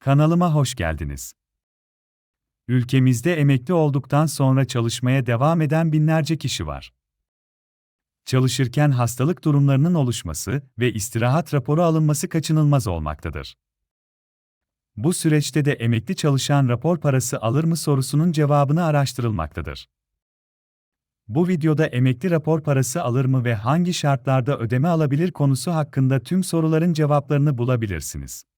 Kanalıma hoş geldiniz. Ülkemizde emekli olduktan sonra çalışmaya devam eden binlerce kişi var. Çalışırken hastalık durumlarının oluşması ve istirahat raporu alınması kaçınılmaz olmaktadır. Bu süreçte de emekli çalışan rapor parası alır mı sorusunun cevabını araştırılmaktadır. Bu videoda emekli rapor parası alır mı ve hangi şartlarda ödeme alabilir konusu hakkında tüm soruların cevaplarını bulabilirsiniz.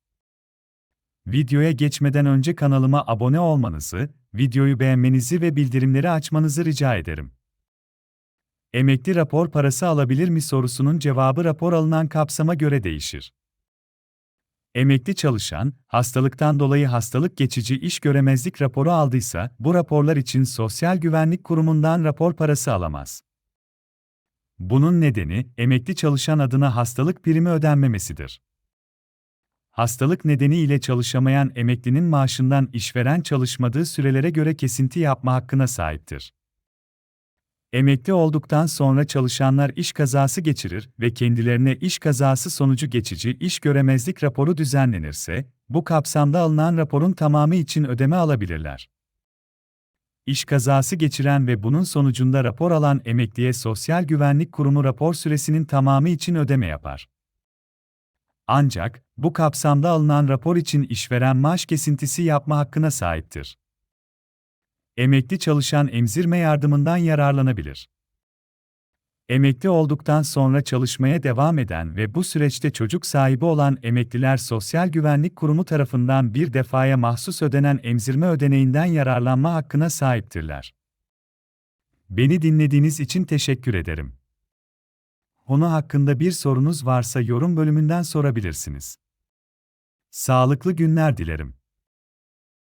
Videoya geçmeden önce kanalıma abone olmanızı, videoyu beğenmenizi ve bildirimleri açmanızı rica ederim. Emekli rapor parası alabilir mi sorusunun cevabı rapor alınan kapsama göre değişir. Emekli çalışan, hastalıktan dolayı hastalık geçici iş göremezlik raporu aldıysa, bu raporlar için Sosyal Güvenlik Kurumu'ndan rapor parası alamaz. Bunun nedeni, emekli çalışan adına hastalık primi ödenmemesidir. Hastalık nedeniyle çalışamayan emeklinin maaşından işveren çalışmadığı sürelere göre kesinti yapma hakkına sahiptir. Emekli olduktan sonra çalışanlar iş kazası geçirir ve kendilerine iş kazası sonucu geçici iş göremezlik raporu düzenlenirse, bu kapsamda alınan raporun tamamı için ödeme alabilirler. İş kazası geçiren ve bunun sonucunda rapor alan emekliye Sosyal Güvenlik Kurumu rapor süresinin tamamı için ödeme yapar. Ancak, bu kapsamda alınan rapor için işveren maaş kesintisi yapma hakkına sahiptir. Emekli çalışan emzirme yardımından yararlanabilir. Emekli olduktan sonra çalışmaya devam eden ve bu süreçte çocuk sahibi olan emekliler Sosyal Güvenlik Kurumu tarafından bir defaya mahsus ödenen emzirme ödeneğinden yararlanma hakkına sahiptirler. Beni dinlediğiniz için teşekkür ederim. Konu hakkında bir sorunuz varsa yorum bölümünden sorabilirsiniz. Sağlıklı günler dilerim.